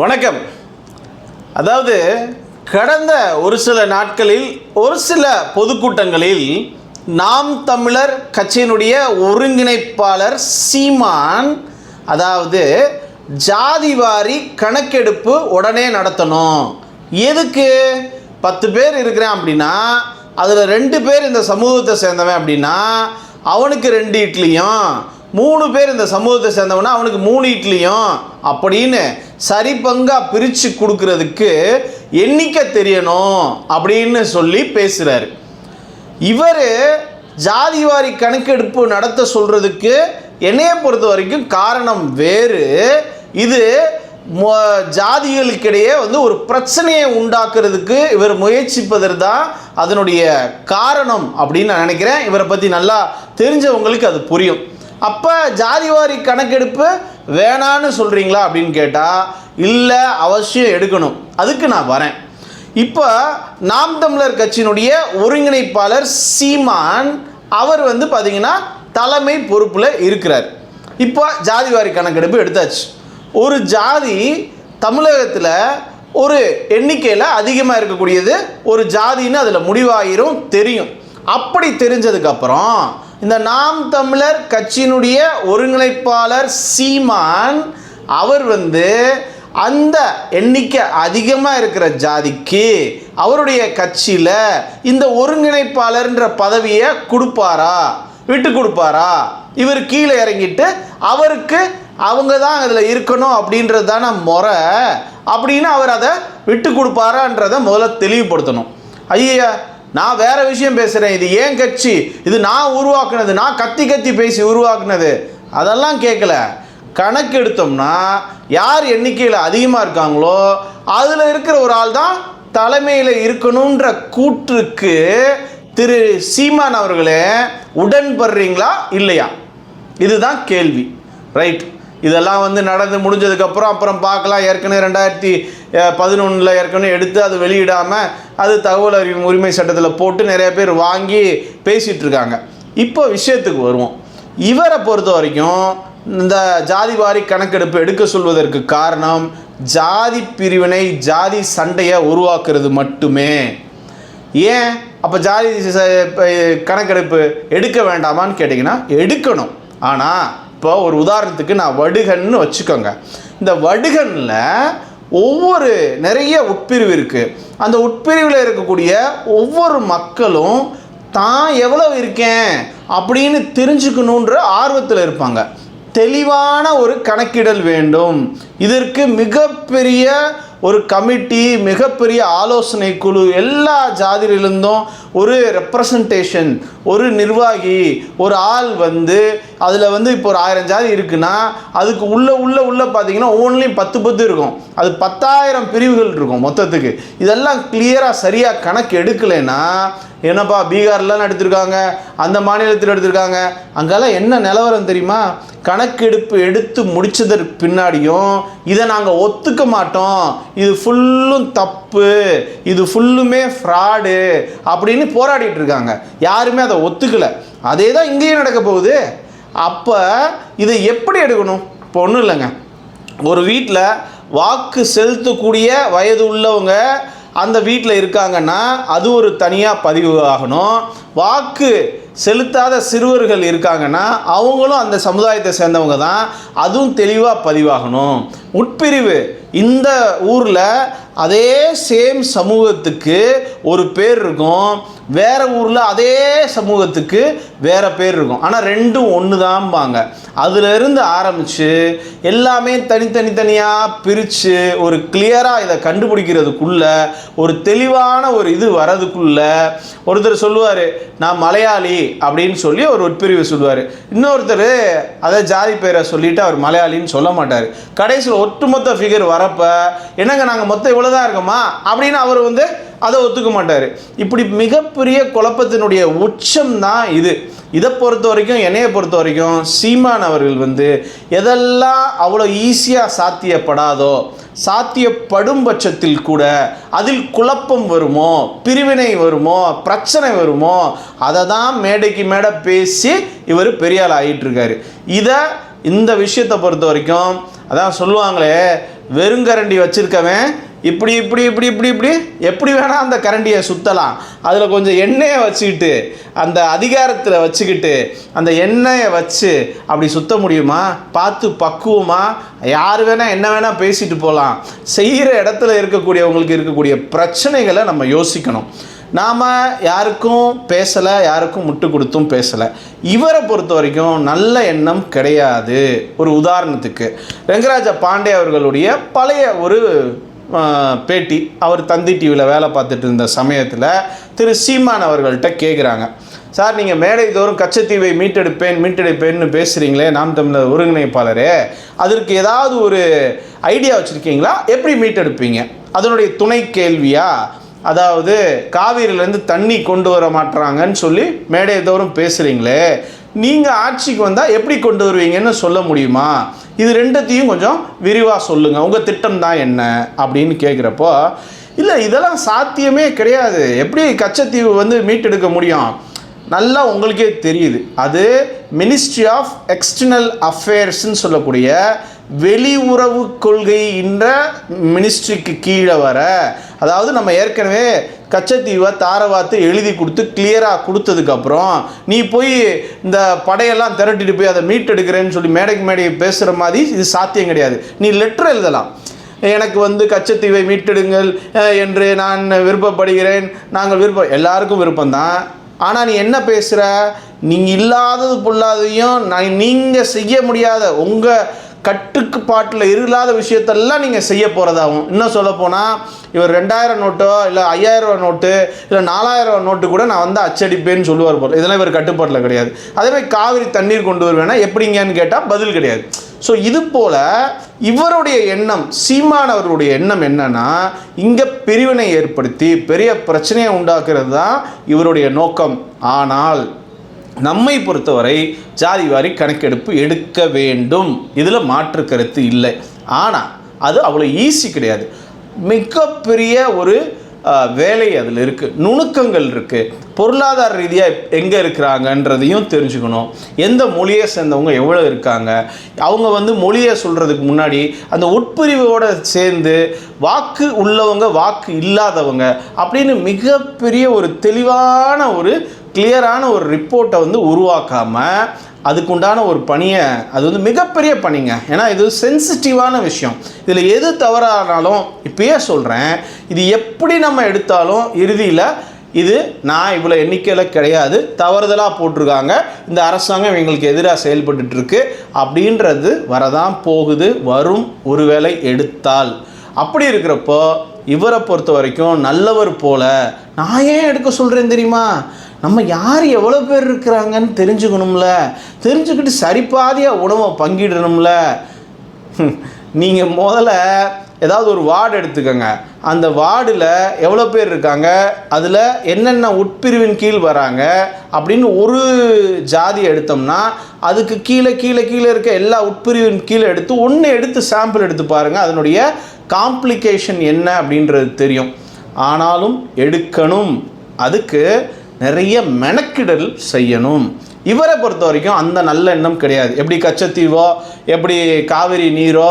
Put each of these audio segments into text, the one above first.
வணக்கம். அதாவது கடந்த ஒரு சில நாட்களில் ஒரு சில பொதுக்கூட்டங்களில் நாம் தமிழர் கட்சியினுடைய ஒருங்கிணைப்பாளர் சீமான் அதாவது ஜாதிவாரி கணக்கெடுப்பு உடனே நடத்தணும். எதுக்கு? பத்து பேர் இருக்கிறேன் அப்படின்னா அதில் ரெண்டு பேர் இந்த சமூகத்தை சேர்ந்தவன் அப்படின்னா அவனுக்கு ரெண்டு இட்லியும் மூணு பேர் இந்த சமூகத்தை சேர்ந்தவனா அவனுக்கு மூணு இட்லியும் அப்படின்னு சரி பங்காக பிரித்து கொடுக்கறதுக்கு எண்ணிக்கை தெரியணும் அப்படின்னு சொல்லி பேசுகிறாரு இவர் ஜாதிவாரி கணக்கெடுப்பு நடத்த சொல்கிறதுக்கு என்னையை பொறுத்த வரைக்கும் காரணம் வேறு. இது ஜாதிகளுக்கிடையே வந்து ஒரு பிரச்சனையை உண்டாக்குறதுக்கு இவர் முயற்சிப்பதற்கு தான் அதனுடைய காரணம் அப்படின்னு நான் நினைக்கிறேன். இவரை பற்றி நல்லா தெரிஞ்சவங்களுக்கு அது புரியும். அப்போ ஜாதிவாரி கணக்கெடுப்பு வேணான்னு சொல்கிறீங்களா அப்படின்னு கேட்டால் இல்லை அவசியம் எடுக்கணும். அதுக்கு நான் வரேன். இப்போ நாம் தமிழர் கட்சியினுடைய ஒருங்கிணைப்பாளர் சீமான் அவர் வந்து பார்த்தீங்கன்னா தலைமை பொறுப்பில் இருக்கிறார். இப்போ ஜாதிவாரி கணக்கெடுப்பு எடுத்தாச்சு. ஒரு ஜாதி தமிழகத்தில் ஒரு எண்ணிக்கையில் அதிகமாக இருக்கக்கூடியது ஒரு ஜாதின்னு அதில் முடிவாயிரும் தெரியும். அப்படி தெரிஞ்சதுக்கப்புறம் இந்த நாம் தமிழர் கட்சியினுடைய ஒருங்கிணைப்பாளர் சீமான் அவர் வந்து அந்த எண்ணிக்கை அதிகமாக இருக்கிற ஜாதிக்கு அவருடைய கட்சியில் இந்த ஒருங்கிணைப்பாளர்ன்ற பதவியை கொடுப்பாரா? விட்டு கொடுப்பாரா? இவர் கீழே இறங்கிட்டு அவருக்கு அவங்க தான் அதில் இருக்கணும் அப்படின்றது தானே முறை. அப்படின்னு அவர் அதை விட்டு கொடுப்பாரான்றதை முதல்ல தெளிவுபடுத்தணும். ஐயா நான் வேற விஷயம் பேசுகிறேன் இது ஏன் கட்சி? இது நான் உருவாக்குனது. நான் கத்தி கத்தி பேசி உருவாக்குனது. அதெல்லாம் கேட்கல கணக்கு எடுத்தோம்னா யார் எண்ணிக்கையில் அதிகமாக இருக்காங்களோ அதில் இருக்கிற ஒரு ஆள் தான் தலைமையில் இருக்கணுன்ற கூற்றுக்கு திரு சீமான் அவர்களே உடன்படுறீங்களா இல்லையா? இதுதான் கேள்வி. ரைட் இதெல்லாம் வந்து நடந்து முடிஞ்சதுக்கப்புறம் அப்புறம் பார்க்கலாம். ஏற்கனவே ரெண்டாயிரத்தி பதினொன்றில் ஏற்கனவே எடுத்து அது வெளியிடாமல் அது தகவல் அறிவு உரிமை சட்டத்தில் போட்டு நிறைய பேர் வாங்கி பேசிகிட்டு இருக்காங்க. இப்போ விஷயத்துக்கு வருவோம். இவரை பொறுத்த வரைக்கும் இந்த ஜாதிவாரி கணக்கெடுப்பு எடுக்க சொல்வதற்கு காரணம் ஜாதி பிரிவினை ஜாதி சண்டையை உருவாக்குறது மட்டுமே. ஏன்? அப்போ ஜாதி ச- கணக்கெடுப்பு எடுக்க வேண்டாமான்னு கேட்டிங்கன்னா எடுக்கணும். ஆனால் இப்போ ஒரு உதாரணத்துக்கு நான் வடுகன்னு வச்சுக்கோங்க. இந்த வடுகனில் ஒவ்வொரு நிறைய உட்பிரிவு இருக்குது அந்த உட்பிரிவில் இருக்கக்கூடிய ஒவ்வொரு மக்களும் தான் எவ்வளோ இருக்கேன்? அப்படின்னு தெரிஞ்சுக்கணுன்ற ஆர்வத்தில் இருப்பாங்க. தெளிவான ஒரு கணக்கிடல் வேண்டும். இதற்கு மிகப்பெரிய ஒரு கமிட்டி மிகப்பெரிய ஆலோசனை குழு எல்லா ஜாதியிலிருந்தும் ஒரு ரெப்ரசன்டேஷன் ஒரு நிர்வாகி ஒரு ஆள் வந்து அதில் வந்து இப்போ ஒரு ஆயிரம் ஜாதி இருக்குன்னா அதுக்கு உள்ள உள்ள உள்ள பார்த்தீங்கன்னா ஒவ்வொன்றிலையும் பத்து பத்து இருக்கும். அது பத்தாயிரம் பிரிவுகள் இருக்கும் மொத்தத்துக்கு. இதெல்லாம் கிளியராக சரியாக கணக்கு எடுக்கலைன்னா என்னப்பா பீகார்லாம் எடுத்திருக்காங்க அந்த மாநிலத்தில் எடுத்திருக்காங்க அங்கெல்லாம் என்ன நிலவரம் தெரியுமா? கணக்கெடுப்பு எடுத்து முடித்ததற்கு பின்னாடியும் இதை நாங்கள் ஒத்துக்க மாட்டோம். இது ஃபுல்லும் தப்பு. இது ஃபுல்லுமே ஃப்ராடு அப்படின்னு போராடிட்டு இருக்காங்க. யாருமே அதை ஒத்துக்கலை. அதே தான் இங்கேயும் நடக்க போகுது. அப்போ இதை எப்படி எடுக்கணும்? இப்போ ஒன்றும் இல்லைங்க. ஒரு வீட்டில் வாக்கு செலுத்தக்கூடிய வயது உள்ளவங்க அந்த வீட்டில் இருக்காங்கன்னா அது ஒரு தனியாக பதிவு ஆகணும். வாக்கு செலுத்தாத சிறுவர்கள் இருக்காங்கன்னா அவங்களும் அந்த சமுதாயத்தை சேர்ந்தவங்க தான். அதுவும் தெளிவாக பதிவாகணும். உட்பிரிவு. இந்த ஊரில் அதே சேம் சமூகத்துக்கு ஒரு பேர் இருக்கும். வேற ஊரில் அதே சமூகத்துக்கு வேற பேர் இருக்கும். ஆனால் ரெண்டும் ஒன்று தான்பாங்க அதுலேருந்து ஆரம்பித்து எல்லாமே தனித்தனி தனியாக பிரித்து ஒரு கிளியராக இதை கண்டுபிடிக்கிறதுக்குள்ள ஒரு தெளிவான ஒரு இது வரதுக்குள்ள ஒருத்தர் சொல்லுவார் நான் மலையாளி அப்படின்னு சொல்லி ஒரு உட்பிரிவு சொல்லுவார். இன்னொருத்தர் அதை ஜாதி பேரை சொல்லிட்டு அவர் மலையாளின்னு சொல்ல மாட்டார். கடைசியில் ஒட்டுமொத்த ஃபிகர் வரப்போ என்னங்க நாங்கள் மொத்தம் இவ்வளோ தான் இருக்கோமா? அப்படின்னு அவர் வந்து அதை ஒத்துக்க மாட்டார். இப்படி மிகப்பெரிய குழப்பத்தினுடைய உச்சம் தான் இது. இதை பொறுத்த வரைக்கும் என்னையை பொறுத்த வரைக்கும் சீமான் அவர்கள் வந்து எதெல்லாம் அவ்வளோ ஈஸியாக சாத்தியப்படாதோ சாத்தியப்படும் பட்சத்தில் கூட அதில் குழப்பம் வருமோ பிரிவினை வருமோ பிரச்சனை வருமோ அதை தான் மேடைக்கு மேடை பேசி இவர் பெரியால் ஆகிட்டுருக்காரு இதை இந்த விஷயத்தை பொறுத்த வரைக்கும் அதான் சொல்லுவாங்களே வெறுங்கரண்டி வச்சுருக்கவன் இப்படி இப்படி இப்படி இப்படி இப்படி எப்படி வேணால் அந்த கரண்டியை சுற்றலாம் அதில் கொஞ்சம் எண்ணெயை வச்சுக்கிட்டு அந்த அதிகாரத்தில் வச்சுக்கிட்டு அந்த எண்ணெயை வச்சு அப்படி சுற்ற முடியுமா? பார்த்து பக்குவமாக யார் வேணால் என்ன வேணால் பேசிட்டு போகலாம் செய்கிற இடத்துல இருக்கக்கூடியவங்களுக்கு இருக்கக்கூடிய பிரச்சனைகளை நம்ம யோசிக்கணும். நாம் யாருக்கும் பேசலை யாருக்கும் முட்டு கொடுத்தும் பேசலை. இவரை பொறுத்த வரைக்கும் நல்ல எண்ணம் கிடையாது. ஒரு உதாரணத்துக்கு. ரங்கராஜ பாண்டே அவர்களுடைய பழைய ஒரு பேட்டி அவர் தந்தி டிவியில் வேலை பார்த்துட்டு இருந்த சமயத்தில் திரு சீமான் அவர்கள்ட்ட கேட்குறாங்க சார் நீங்கள் மேடை தோறும் கச்சத்தீவை மீட்டெடுப்பேன் மீட்டெடுப்பேன்னு பேசுகிறீங்களே நாம் தமிழர் ஒருங்கிணைப்பாளரே. அதற்கு ஏதாவது ஒரு ஐடியா வச்சுருக்கீங்களா? எப்படி மீட்டெடுப்பீங்க? அதனுடைய துணை கேள்வியா? அதாவது காவிரியிலேருந்து தண்ணி கொண்டு வர மாட்டுறாங்கன்னு சொல்லி மேடை தோறும் பேசுகிறீங்களே நீங்கள் ஆட்சிக்கு வந்தால் எப்படி கொண்டு வருவீங்கன்னு சொல்ல முடியுமா? இது ரெண்டத்தையும் கொஞ்சம் விரிவாக சொல்லுங்கள் உங்கள் திட்டம் தான் என்ன? அப்படின்னு கேட்குறப்போ இல்லை இதெல்லாம் சாத்தியமே கிடையாது. எப்படி கச்சத்தீவு வந்து மீட்டெடுக்க முடியும்? நல்லா உங்களுக்கே தெரியுது. அது மினிஸ்ட்ரி ஆஃப் எக்ஸ்டர்னல் அஃபேர்ஸ்ன்னு சொல்லக்கூடிய வெளியுறவு கொள்கை என்ற மினிஸ்ட்ரிக்கு கீழே வர அதாவது நம்ம ஏற்கனவே கச்சத்தீவை தாரவாத்து எழுதி கொடுத்து கிளியராக கொடுத்ததுக்கப்புறம் நீ போய் இந்த படையெல்லாம் திரட்டிட்டு போய் அதை மீட்டெடுக்கிறேன்னு சொல்லி மேடைக்கு மேடையை பேசுகிற மாதிரி இது சாத்தியம் கிடையாது. நீ லெட்டர் எழுதலாம். எனக்கு வந்து கச்சத்தீவை மீட்டெடுங்கள் என்று நான் விருப்பப்படுகிறேன். நாங்கள் விருப்பம் எல்லாருக்கும் விருப்பம்தான். ஆனால் நீ என்ன பேசுகிற நீங்கள் இல்லாதது பொல்லாதையும் நான் நீங்கள் செய்ய முடியாத உங்கள் கட்டுக்கு பாட்டில் இல்லாத விஷயத்தெல்லாம் நீங்கள் செய்ய போகிறதாகும் இன்னும் சொல்லப்போனால் இவர் ரெண்டாயிரம் நோட்டோ இல்லை ஐயாயிரரூவா ரூபா நோட்டு இல்லை நாலாயிரம் ரூபா நோட்டு கூட நான் வந்து அச்சடிப்பேன்னு சொல்லுவார் போல். இதெல்லாம் இவர் கட்டுப்பாட்டில் கிடையாது. அதே மாதிரி காவிரி தண்ணீர் கொண்டு வருவேன்னா எப்படிங்கன்னு கேட்டால் பதில் கிடையாது. ஸோ இது போல் இவருடைய எண்ணம் சீமானவருடைய எண்ணம் என்னன்னா இங்கே பிரிவினை ஏற்படுத்தி பெரிய பிரச்சனையை உண்டாக்குறது தான் இவருடைய நோக்கம். ஆனால் நம்மை பொறுத்தவரை ஜாதி வாரி கணக்கெடுப்பு எடுக்க வேண்டும். இதில் மாற்று கருத்து இல்லை. ஆனால் அது அவ்வளோ ஈஸி கிடையாது. மிகப்பெரிய ஒரு வேலை அதில் இருக்குது நுணுக்கங்கள் இருக்குது பொருளாதார ரீதியாக எங்கே இருக்கிறாங்கன்றதையும் தெரிஞ்சுக்கணும். எந்த மொழியை சேர்ந்தவங்க எவ்வளோ இருக்காங்க? அவங்க வந்து மொழியை சொல்கிறதுக்கு முன்னாடி அந்த உட்பிரிவோடு சேர்ந்து வாக்கு உள்ளவங்க வாக்கு இல்லாதவங்க அப்படின்னு மிகப்பெரிய ஒரு தெளிவான ஒரு கிளியரான ஒரு ரிப்போர்ட்டை வந்து உருவாக்காமல் அதுக்குண்டான ஒரு பணியை அது வந்து மிகப்பெரிய பணிங்க. ஏன்னா இது சென்சிட்டிவான விஷயம். இதில் எது தவறானாலும் இப்பயே சொல்கிறேன் இது எப்படி நம்ம எடுத்தாலும் இறுதியில் இது நான் இவ்வளோ எண்ணிக்கையில் கிடையாது தவறுதலாக போட்டிருக்காங்க இந்த அரசாங்கம் எங்களுக்கு எதிராக செயல்பட்டுருக்கு அப்படின்றது வரதான் போகுது வரும் ஒருவேளை எடுத்தால். அப்படி இருக்கிறப்போ இவரை பொறுத்த வரைக்கும் நல்லவர் போல நான் ஏன் எடுக்க சொல்கிறேன் தெரியுமா? நம்ம யார் எவ்வளோ பேர் இருக்கிறாங்கன்னு தெரிஞ்சுக்கணும்ல? தெரிஞ்சுக்கிட்டு சரிபாதியாக உணவை பங்கிடணும்ல? நீங்கள் முதல்ல ஏதாவது ஒரு வார்டு எடுத்துக்கோங்க. அந்த வார்டில் எவ்வளோ பேர் இருக்காங்க? அதில் என்னென்ன உட்பிரிவின் கீழ் வராங்க? அப்படின்னு ஒரு ஜாதி எடுத்தோம்னா அதுக்கு கீழே கீழே கீழே இருக்க எல்லா உட்பிரிவின் கீழே எடுத்து ஒன்று எடுத்து சாம்பிள் எடுத்து பாருங்கள் அதனுடைய காம்ப்ளிகேஷன் என்ன அப்படின்றது தெரியும். ஆனாலும் எடுக்கணும். அதுக்கு நிறைய மெனக்கிடல் செய்யணும். இவரை பொறுத்த வரைக்கும் அந்த நல்ல எண்ணம் கிடையாது. எப்படி கச்சத்தீவோ எப்படி காவிரி நீரோ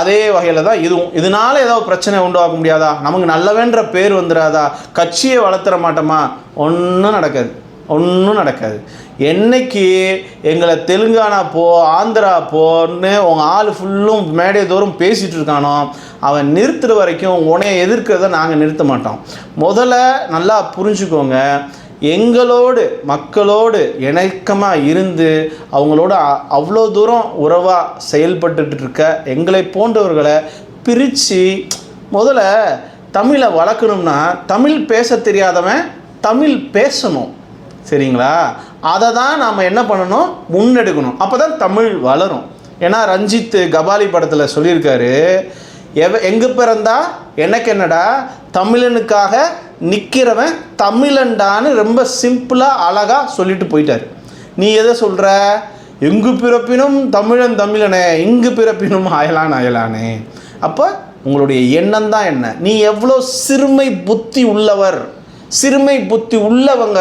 அதே வகையில் தான் இதுவும். இதனால் ஏதாவது பிரச்சனை உண்டாக்க முடியாதா? நமக்கு நல்லவேன்ற பேர் வந்துடாதா கட்சியை வளர்த்துற மாட்டோமா? ஒன்றும் நடக்காது. ஒன்றும் நடக்காது. என்னைக்கு எங்களை தெலுங்கானா போ ஆந்திரா போன்னு உங்கள் ஆள் ஃபுல்லும் மேடை தோறும் பேசிகிட்டு இருக்கானோ அவன் நிறுத்துற வரைக்கும் உன்னைய எதிர்க்கிறத நாங்கள் நிறுத்த மாட்டோம். முதல்ல நல்லா புரிஞ்சுக்கோங்க எங்களோடு மக்களோடு இணக்கமாக இருந்து அவங்களோட அ- அவ்வளோ தூரம் உறவாக செயல்பட்டுட்டு இருக்க எங்களை போன்றவர்களை பிரித்து முதல்ல தமிழை வளர்க்கணும்னா தமிழ் பேச தெரியாதவன் தமிழ் பேசணும். சரிங்களா? அதை தான் நாம் என்ன பண்ணணும்? முன்னெடுக்கணும். அப்போ தான் தமிழ் வளரும். ஏன்னா ரஞ்சித் கபாலி படத்தில் சொல்லியிருக்காரு எவ எங்கே பிறந்தா எனக்கு என்னடா தமிழனுக்காக நிற்கிறவன் தமிழன்டான்னு ரொம்ப சிம்பிளாக அழகாக சொல்லிட்டு போயிட்டார். நீ எதை சொல்கிற எங்கு பிறப்பினும் தமிழன் தமிழனே இங்கு பிறப்பினும் அயலான் அயலானே. அப்போ உங்களுடைய எண்ணம் தான் என்ன? நீ எவ்வளோ சிறுமை புத்தி உள்ளவர்? சிறுமை புத்தி உள்ளவங்க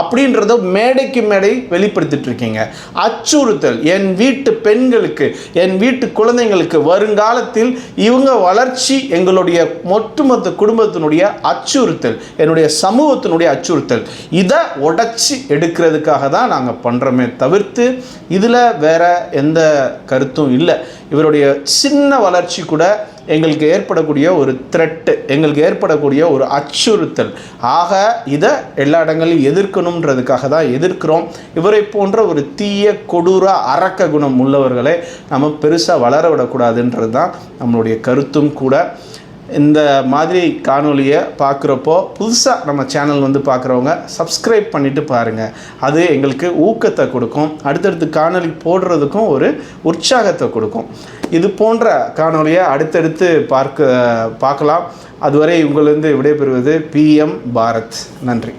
அப்படின்றத மேடைக்கு மேடை வெளிப்படுத்திட்டு இருக்கீங்க அச்சுறுத்தல் என் வீட்டு பெண்களுக்கு என் வீட்டு குழந்தைங்களுக்கு வருங்காலத்தில் இவங்க வளர்ச்சி எங்களுடைய ஒட்டுமொத்த குடும்பத்தினுடைய அச்சுறுத்தல் என்னுடைய சமூகத்தினுடைய அச்சுறுத்தல். இதை உடச்சி எடுக்கிறதுக்காக தான் நாங்கள் பண்ணுறோமே தவிர்த்து இதில் வேற எந்த கருத்தும் இல்லை. இவருடைய சின்ன வளர்ச்சி கூட எங்களுக்கு ஏற்படக்கூடிய ஒரு த்ரெட்டு எங்களுக்கு ஏற்படக்கூடிய ஒரு அச்சுறுத்தல். ஆக இதை எல்லா இடங்களிலும் எதிர்க்கணுன்றதுக்காக தான் எதிர்க்கிறோம். இவரை போன்ற ஒரு தீய கொடூர அரக்க குணம் உள்ளவர்களை நம்ம பெருசாக வளர விடக்கூடாதுன்றது தான் நம்மளுடைய கருத்தும் கூட. இந்த மாதிரி காணொலியை பார்க்குறப்போ புதுசாக நம்ம சேனல் வந்து பார்க்குறவங்க சப்ஸ்கிரைப் பண்ணிவிட்டு பாருங்கள் அது எங்களுக்கு ஊக்கத்தை கொடுக்கும். அடுத்தடுத்து காணொலி போடுறதுக்கும் ஒரு உற்சாகத்தை கொடுக்கும். இது போன்ற காணொலியை அடுத்தடுத்து பார்க்க பார்க்கலாம். அதுவரை உங்களிருந்து விடைபெறுவது பிஎம் பாரத் நன்றி.